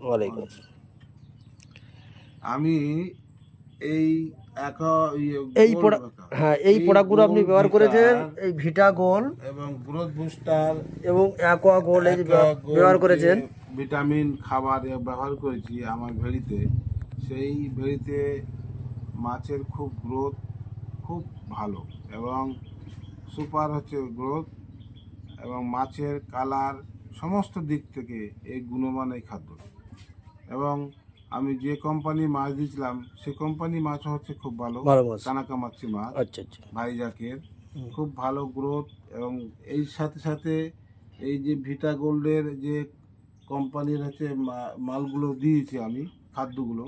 ওয়ালাইকুম আমি এই ইয়ে এই। হ্যাঁ এই প্রোডাক্টগুলো আপনি ব্যবহার করেছেন এই ভিটা গোল এবং গ্রোথ বুস্টার এবং অ্যাকোয়া গোল এই ব্যবহার করেছেন। ভিটামিন খাবার ব্যবহার করেছি আমার ভেড়িতে সেই ভেড়িতে মাছের খুব গ্রোথ খুব ভালো এবং সুপার হচ্ছে গ্রোথ এবং মাছের কালার সমস্ত দিক থেকে এই গুণমান এই খাদ্য। এবং আমি যে কোম্পানি মাছ দিয়েছিলাম সে কোম্পানি মাছ হচ্ছে খুব ভালো। ভালো মাছ। মাছ আচ্ছা আচ্ছা। ভাইজাকের খুব ভালো গ্রোথ এবং এই সাথে সাথে এই যে ভিটা গোল্ডের যে কোম্পানির হচ্ছে মালগুলো দিয়েছি আমি খাদ্যগুলো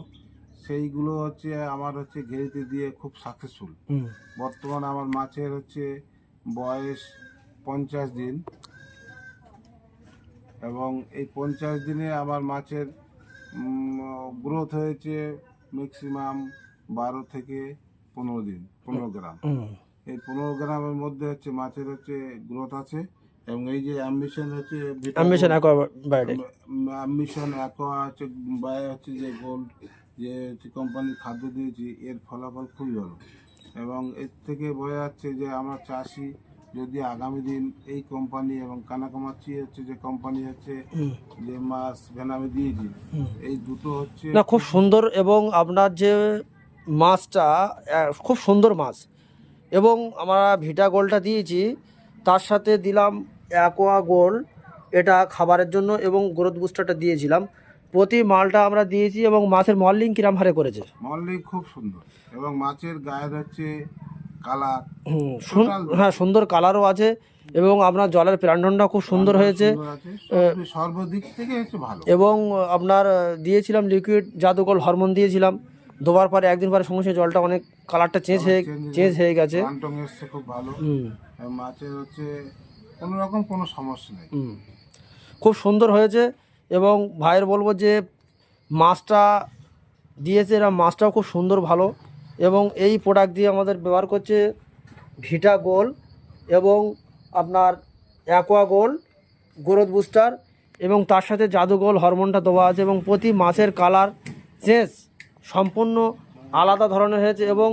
সেইগুলো হচ্ছে আমার হচ্ছে ঘেরিতে দিয়ে খুব সাকসেসফুল বর্তমান আমার মাছের হচ্ছে বয়স পঞ্চাশ দিন। এবং এই পঞ্চাশ দিনে আমার মাছের গ্রোথ হয়েছে ম্যাক্সিমাম বারো থেকে পনেরো দিন পনেরো গ্রাম। এই পনেরো গ্রামের মধ্যে হচ্ছে মাছের হচ্ছে গ্রোথ আছে এবং এই যে অ্যাম্বিশন হচ্ছে অ্যাম্বিশন অ্যাম্বিশন অ্যাকোয়া হচ্ছে বায় হচ্ছে যে গোল্ড যে কোম্পানির খাদ্য দিয়েছি এর ফলাফল খুবই ভালো। এবং এর থেকে বোঝা যাচ্ছে যে আমরা চাষি যদি আগামী দিন এই কোম্পানি এবং কানাকামাচ্ছি হচ্ছে যে কোম্পানি হচ্ছে যে মাছ ভেনামে দিয়েছি হুম। এই দুটো হচ্ছে না খুব সুন্দর এবং আপনার যে মাছটা খুব সুন্দর মাছ। এবং আমরা ভিটা গোলটা দিয়েছি তার সাথে দিলাম অ্যাকোয়া গোল এটা খাবারের জন্য এবং গ্রোথ বুস্টারটা দিয়েছিলাম। প্রতি মালটা আমরা দিয়েছি এবং মাছের মল্লিং কিরাম হারে করেছে? মল্লিক খুব সুন্দর এবং মাছের গায়ের হচ্ছে কালার হ্যাঁ সুন্দর কালারও আছে এবং আপনার জলের প্লান্টনটা খুব সুন্দর হয়েছে। সর্বদিক থেকে ভালো। এবং আপনার দিয়েছিলাম লিকুইড জাদুকল হরমোন দিয়েছিলাম। দুবার পরে একদিন পরে সঙ্গে সঙ্গে জলটা অনেক কালারটা চেঞ্জ হয়ে চেঞ্জ হয়ে গেছে। খুব ভালো। মাছের হচ্ছে কোনো রকম কোনো সমস্যা নেই। খুব সুন্দর হয়েছে এবং ভাইয়ের বলব যে মাছটা দিয়েছে এরা মাছটাও খুব সুন্দর ভালো। এবং এই প্রোডাক্ট দিয়ে আমাদের ব্যবহার করছে ভিটা গোল এবং আপনার অ্যাকোয়া গোল গ্রোথ বুস্টার এবং তার সাথে জাদুগোল হরমোনটা দেওয়া আছে এবং প্রতি মাছের কালার চেঞ্জ সম্পূর্ণ আলাদা ধরনের হয়েছে এবং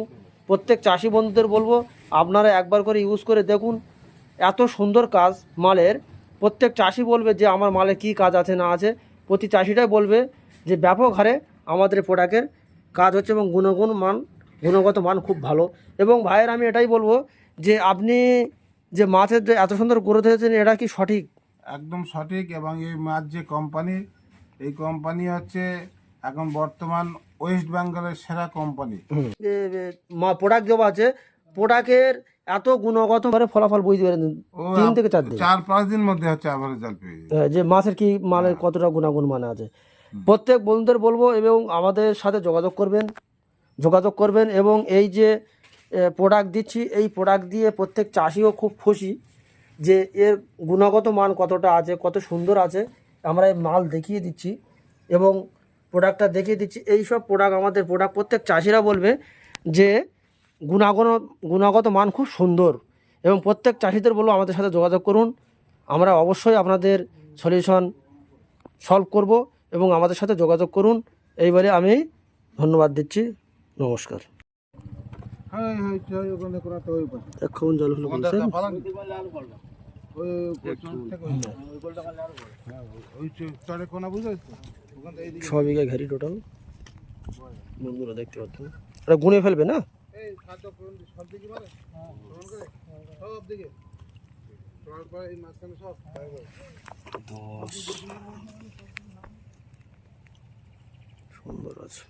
প্রত্যেক চাষি বন্ধুদের বলব আপনারা একবার করে ইউজ করে দেখুন। এত সুন্দর কাজ মালের। প্রত্যেক চাষি বলবে যে আমার মালে কি কাজ আছে না আছে। প্রতি চাষিটাই বলবে যে ব্যাপক হারে আমাদের প্রোডাক্টের কাজ হচ্ছে এবং গুণগুণ মান গুণগত মান খুব ভালো। এবং ভাইয়ের আমি এটাই বলব যে আপনি যে মাছের যে এত সুন্দর গ্রোথ হয়েছেন এটা কি সঠিক? একদম সঠিক এবং এই মাছ যে কোম্পানি এই কোম্পানি হচ্ছে এখন বর্তমান ওয়েস্ট বেঙ্গলের সেরা কোম্পানি যে মা প্রোডাক্ট দেওয়া আছে প্রোডাক্টের এত গুণগত করে ফলাফল বুঝতে পারেন তিন থেকে চার দিন। চার পাঁচ দিন মধ্যে হচ্ছে আবার রেজাল্ট পেয়ে। হ্যাঁ, যে মাছের কি মালের কতটা গুণাগুণ মানে আছে। প্রত্যেক বন্ধুদের বলব এবং আমাদের সাথে যোগাযোগ করবেন। যোগাযোগ করবেন এবং এই যে প্রোডাক্ট দিচ্ছি, এই প্রোডাক্ট দিয়ে প্রত্যেক চাষিও খুব খুশি যে এর গুণগত মান কতটা আছে, কত সুন্দর আছে। আমরা এই মাল দেখিয়ে দিচ্ছি এবং প্রোডাক্টটা দেখিয়ে দিচ্ছি। এই সব প্রোডাক্ট আমাদের প্রোডাক্ট প্রত্যেক চাষিরা বলবে যে, গুণাগুণ, গুণগত মান খুব সুন্দর এবং প্রত্যেক চাষিদের বলব আমাদের সাথে যোগাযোগ করুন। আমরা অবশ্যই আপনাদের সলিউশন সলভ করব এবং আমাদের সাথে যোগাযোগ করুন। এইবারে আমি ধন্যবাদ দিচ্ছি। নমস্কার। হ্যাঁ হ্যাঁ এখন জল হলো হ্যাঁ, ওই চোর- চরে কোনা বুঝতে তো? ওখান থেকে এইদিকে ছ বিঘা ঘেরি টোটাল বন্ধুরা দেখতে পাচ্ছেন। এটা গুনে ফেলবে না? মানে সুন্দর আছে।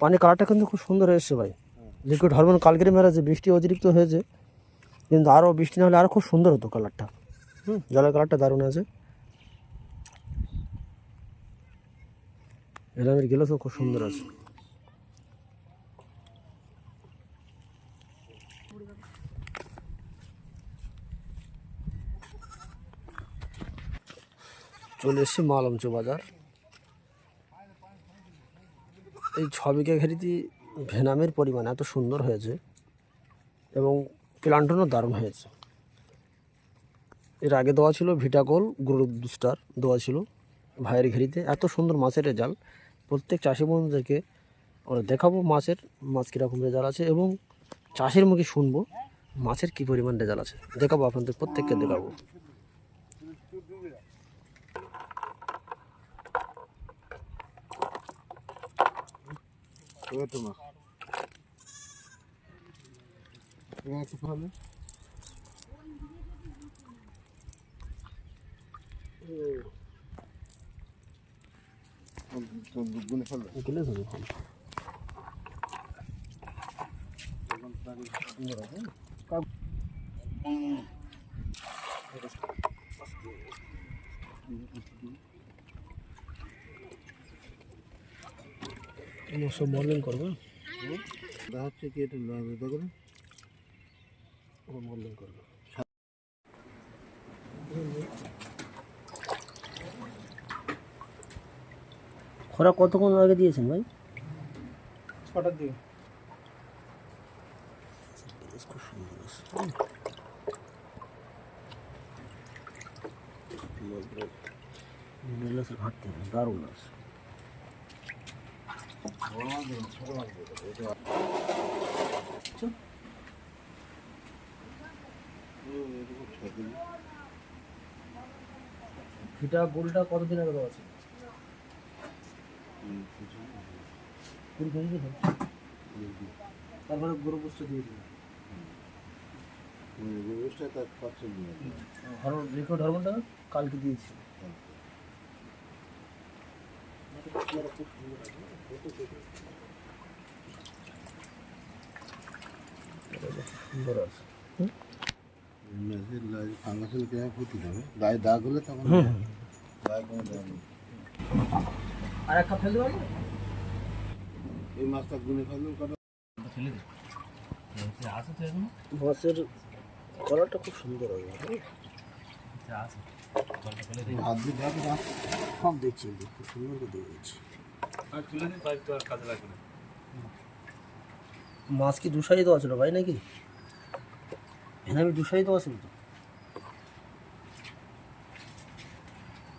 পানি কালারটা কিন্তু খুব সুন্দর এসছে ভাই। লিকুইড হরমোন কালকের মেরেছে বৃষ্টি অতিরিক্ত হয়েছে, কিন্তু আরও বৃষ্টি না হলে আরও খুব সুন্দর হতো কালারটা। হুম, জলের কালারটা দারুণ আছে এলামের গেলে তো খুব সুন্দর আছে। চলে এসছি মালমচো বাজার। এই ছ বিঘা ঘেরিতে ভেনামের পরিমাণ এত সুন্দর হয়েছে এবং প্লান্টনও দারুণ হয়েছে। এর আগে দেওয়া ছিল ভিটাকোল গ্রো বুস্টার দেওয়া ছিল ভাইয়ের ঘেরিতে। এত সুন্দর মাছের রেজাল্ট। প্রত্যেক চাষি বন্ধুদেরকে ওরা দেখাবো মাছের, মাছ কীরকম রেজাল্ট আছে এবং চাষের মুখে শুনব মাছের কী পরিমাণ রেজাল্ট আছে। দেখাবো আপনাদের প্রত্যেককে দেখাবো। এবার তোমার এবার একটু ফেলে গুনে ফেলবে গেলে ধরো সব মডেলিং করবে। হচ্ছে কি এটা দেখো মডেলিং করবে। খরা কতক্ষণ আগে দিয়েছেন ভাই? ছটার দিকে। ঘাটতে হবে দারুণ আছে। ফিটা গোলটা কতদিন আগে দেওয়া আছে? কুড়ি কেজি তারপরে গরু দিয়ে দিল তার হরমোন লিকুইড হরমোনটা কালকে দিয়েছি সুন্দর আছে ফাঙ্গাস হলে কেমন ক্ষতি হবে গায়ে দাগ হলে তখন গায়ে দাগ নেই আর এক কাপ এই মাছটা গুনে ফেললেও কত মাছের কলারটা খুব সুন্দর হবে মাছ সব দেখছি সুন্দর করে দেখছি মাছ কি দুশাই দেওয়া ছিল ভাই নাকি? এখানে আমি দুশাই দেওয়া ছিল তো?